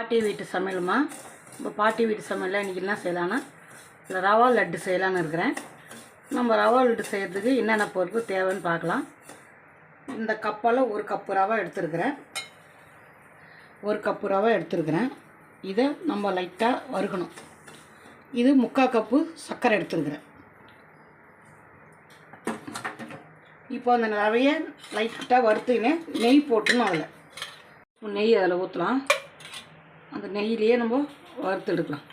பாட்டி வீட்டு சமையலுமா? இப்போ பாட்டி வீட்டு சமையலில் இன்றைக்கி என்ன செய்யலான்னா இல்லை ரவா லட்டு செய்யலான்னு இருக்கிறேன். நம்ம ரவா லட்டு செய்கிறதுக்கு என்னென்ன பொருட்கள் தேவைன்னு பார்க்கலாம். இந்த கப்பால் ஒரு கப்பு ரவா எடுத்துருக்கிறேன். ஒரு கப்பு ரவா எடுத்துருக்கிறேன். இதை நம்ம லைட்டாக வறுக்கணும். இது முக்கால் கப்பு சர்க்கரை எடுத்துருக்கிறேன். இப்போ அந்த ரவையை லைட்டாக வறுத்துக்கினேன் நெய் போட்டுணும் அதில். நெய் அதில் ஊற்றலாம் அந்த நெய்யிலேயே நம்ம வறுத்து எடுக்கலாம்.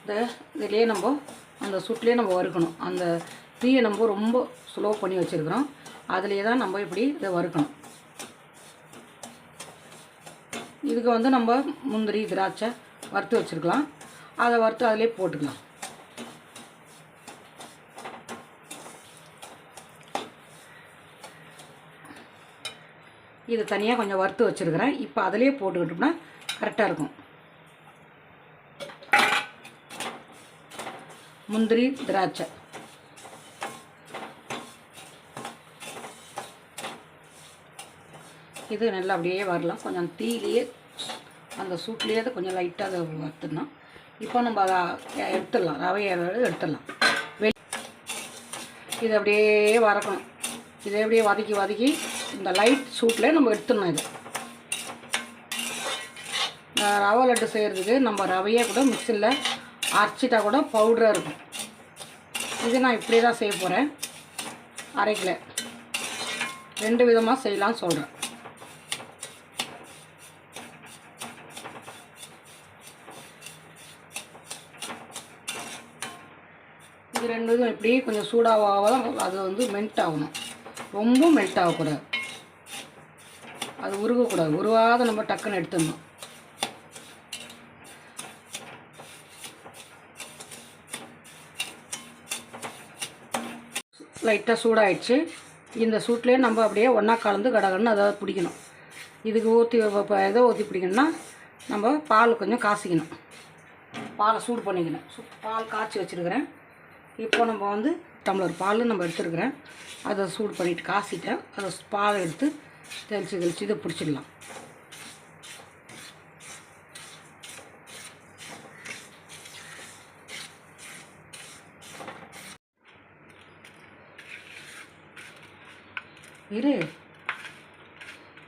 இந்த இதுலேயே நம்ம அந்த சுட்லேயே நம்ம வறுக்கணும். அந்த தீயை நம்ம ரொம்ப ஸ்லோ பண்ணி வச்சுருக்குறோம். அதுலேயே தான் நம்ம இப்படி இதை வறுக்கணும். இதுக்கு வந்து நம்ம முந்திரி திராட்சை வறுத்து வச்சுருக்கலாம். அதை வறுத்து அதிலே போட்டுக்கலாம். இதை தனியாக கொஞ்சம் வறுத்து வச்சுருக்கிறேன். இப்போ அதிலே போட்டுக்கிட்டோம்னா கரெக்டாக இருக்கும். முந்திரி திராட்சை. இது நல்லா அப்படியே வரலாம். கொஞ்சம் தீயிலேயே அந்த சூட்லேயே அது கொஞ்சம் லைட்டாக அதை வறுத்துடணும் இப்போ நம்ம அதை எடுத்துடலாம். ரவையை எடுத்துடலாம். வெளி இது அப்படியே வறக்கணும். இதை அப்படியே வதக்கி வதக்கி இந்த லைட் சூட்டில் நம்ம எடுத்துடணும் இது. ரவை லட்டு செய்கிறதுக்கு நம்ம ரவையே கூட மிக்சியில் அரைச்சிட்டா கூட பவுடராக இருக்கும். இது நான் இப்படியே தான் செய்ய போகிறேன் அரைக்கல ரெண்டு விதமாக செய்யலாம்னு சொல்கிறேன் இது ரெண்டு இதுவும் இப்படி கொஞ்சம் சூடாக அது வந்து மெல்ட் ஆகணும். ரொம்ப மெல்ட் ஆகக்கூடாது அது உருகக்கூடாது. உருவாத நம்ம டக்குன்னு எடுத்துடணும். லைட்டாக சூடாயிடுச்சு. இந்த சூட்லேயே நம்ம அப்படியே ஒன்றா கலந்து கடகடன்னு அதாவது பிடிக்கணும். இதுக்கு ஊற்றி இப்போ எதை ஊற்றி பிடிக்கணும்னா நம்ம பால் கொஞ்சம் காசிக்கணும். பாலை சூடு பண்ணிக்கணும். சு- பால் காய்ச்சி வச்சுருக்கிறேன். இப்போ நம்ம வந்து டம்ளர் பால் நம்ம எடுத்துருக்குறேன். அதை சூடு பண்ணிவிட்டு காசிட்டேன். அதை பாலை எடுத்து தெளித்து தெளித்து இதை பிடிச்சிடலாம். இரு.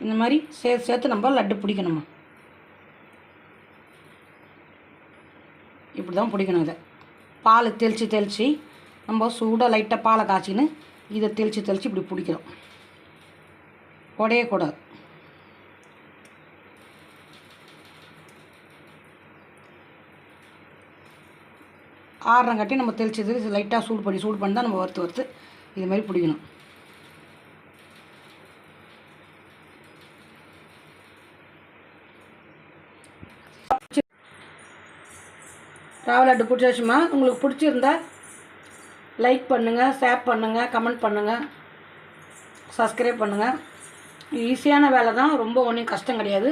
இந்த மாதிரி சேர்த்து சேர்த்து நம்ம லட்டு பிடிக்கணுமா? இப்படி தான் பிடிக்கணும் இதை. பால் தெளித்து தெளித்து நம்ம சூடாக லைட்டாக பாலை காய்ச்சின்னு இதை தெளித்து தெளித்து இப்படி பிடிக்கிறோம். உடையக்கூடாது ஆறுறங்காட்டி நம்ம தெளித்து தெளித்து லைட்டாக சூடு பண்ணி சூடு பண்ணி தான் நம்ம வறுத்து வறுத்து இது மாதிரி பிடிக்கணும். ராவல் லட்டு பிடிச்சாச்சுமா? உங்களுக்கு பிடிச்சிருந்தா லைக் பண்ணுங்கள் ஷேர் பண்ணுங்கள் கமெண்ட் பண்ணுங்கள் சப்ஸ்கிரைப் பண்ணுங்கள் ஈஸியான வேலை தான் ரொம்ப ஒன்றும் கஷ்டம் கிடையாது.